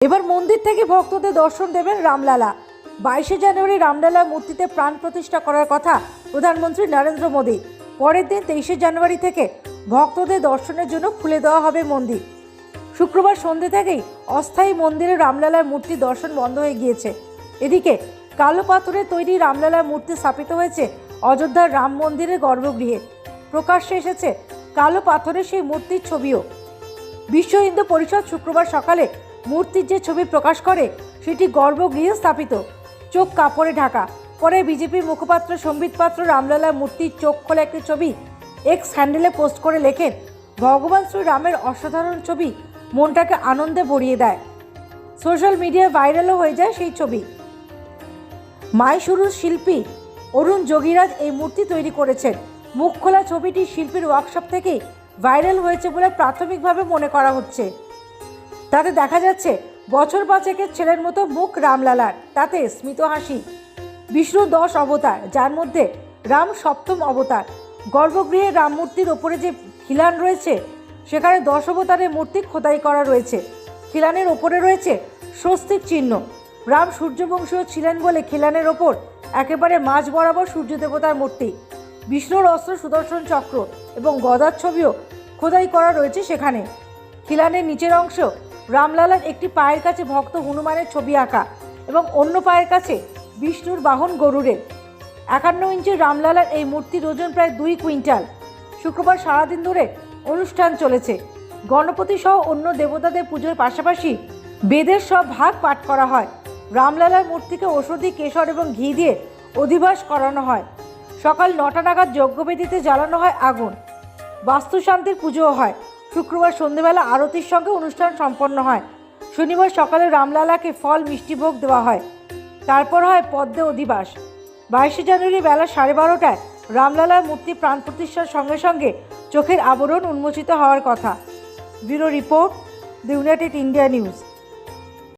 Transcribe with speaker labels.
Speaker 1: এবার মন্দির থেকে ভক্তদের দর্শন দেবেন রামলালা। বাইশে জানুয়ারি রামলালা মূর্তিতে প্রাণ প্রতিষ্ঠা করার কথা প্রধানমন্ত্রী নরেন্দ্র মোদী। পরের দিন তেইশে জানুয়ারি থেকে ভক্তদের দর্শনের জন্য খুলে দেওয়া হবে মন্দির। শুক্রবার সন্ধ্যে থেকেই অস্থায়ী মন্দিরে রামলালার মূর্তি দর্শন বন্ধ হয়ে গিয়েছে। এদিকে কালো পাথরের তৈরি রামলালার মূর্তি স্থাপিত হয়েছে অযোধ্যার রাম মন্দিরের গর্ভগৃহে। প্রকাশ্যে এসেছে কালো পাথরের সেই মূর্তির ছবিও। বিশ্ব হিন্দু পরিষদ শুক্রবার সকালে মূর্তির যে ছবি প্রকাশ করে, সেটি গর্ভগৃহে স্থাপিত। চোখ কাপড়ে ঢাকা। পরে বিজেপির মুখপাত্র সম্বিত পাত্র রামলালা মূর্তির চোখ খোলা একটি ছবি এক্স হ্যান্ডেলে পোস্ট করে লেখেন, ভগবান শ্রী রামের অসাধারণ ছবি মনটাকে আনন্দে ভরিয়ে দেয়। সোশ্যাল মিডিয়ায় ভাইরালও হয়ে যায় সেই ছবি। মাইশুরুর শিল্পী অরুণ যোগীরাজ এই মূর্তি তৈরি করেছেন। মুখ খোলা ছবিটি শিল্পীর ওয়ার্কশপ থেকেই ভাইরাল হয়েছে বলে প্রাথমিকভাবে মনে করা হচ্ছে। তাতে দেখা যাচ্ছে বছর পাঁচেকের ছেলের মতো মুখ রামলালার, তাতে স্মিত হাসি। বিষ্ণু দশ অবতার, যার মধ্যে রাম সপ্তম অবতার। গর্ভগৃহে রাম মূর্তির ওপরে যে খিলান রয়েছে, সেখানে দশ অবতারের মূর্তি খোদাই করা রয়েছে। খিলানের ওপরে রয়েছে স্বস্তিক চিহ্ন। রাম সূর্যবংশীয় ছিলেন বলে খিলানের ওপর একেবারে মাঝ বরাবর সূর্য দেবতার মূর্তি। বিষ্ণুর অস্ত্র সুদর্শন চক্র এবং গদার ছবিও খোদাই করা রয়েছে সেখানে। খিলানের নিচের অংশ রামলালার একটি পায়ের কাছে ভক্ত হনুমানের ছবি আঁকা এবং অন্য পায়ের কাছে বিষ্ণুর বাহন গরুরের একান্ন ইঞ্চির রামলালার এই মূর্তির ওজন প্রায় দুই কুইন্টাল। শুক্রবার সারাদিন ধরে অনুষ্ঠান চলেছে। গণপতি সহ অন্য দেবতাদের পুজোর পাশাপাশি বেদের সব ভাগ পাঠ করা হয়। রামলালার মূর্তিকে ঔষধি কেশর এবং ঘি দিয়ে অধিবাস করানো হয়। সকাল নটা নাগাদ যজ্ঞবেদিতে জ্বালানো হয় আগুন। বাস্তুশান্তির পুজোও হয়। শুক্রবার সন্ধেবেলা আরতির সঙ্গে অনুষ্ঠান সম্পন্ন হয়। শনিবার সকালে রামলালাকে ফল মিষ্টিভোগ দেওয়া হয়। তারপর হয় পদ্মে অধিবাস। বাইশে জানুয়ারি বেলা সাড়ে বারোটায় রামলালার মূর্তি প্রাণ প্রতিষ্ঠার সঙ্গে সঙ্গে চোখের আবরণ উন্মোচিত হওয়ার কথা। Bureau report the United India news.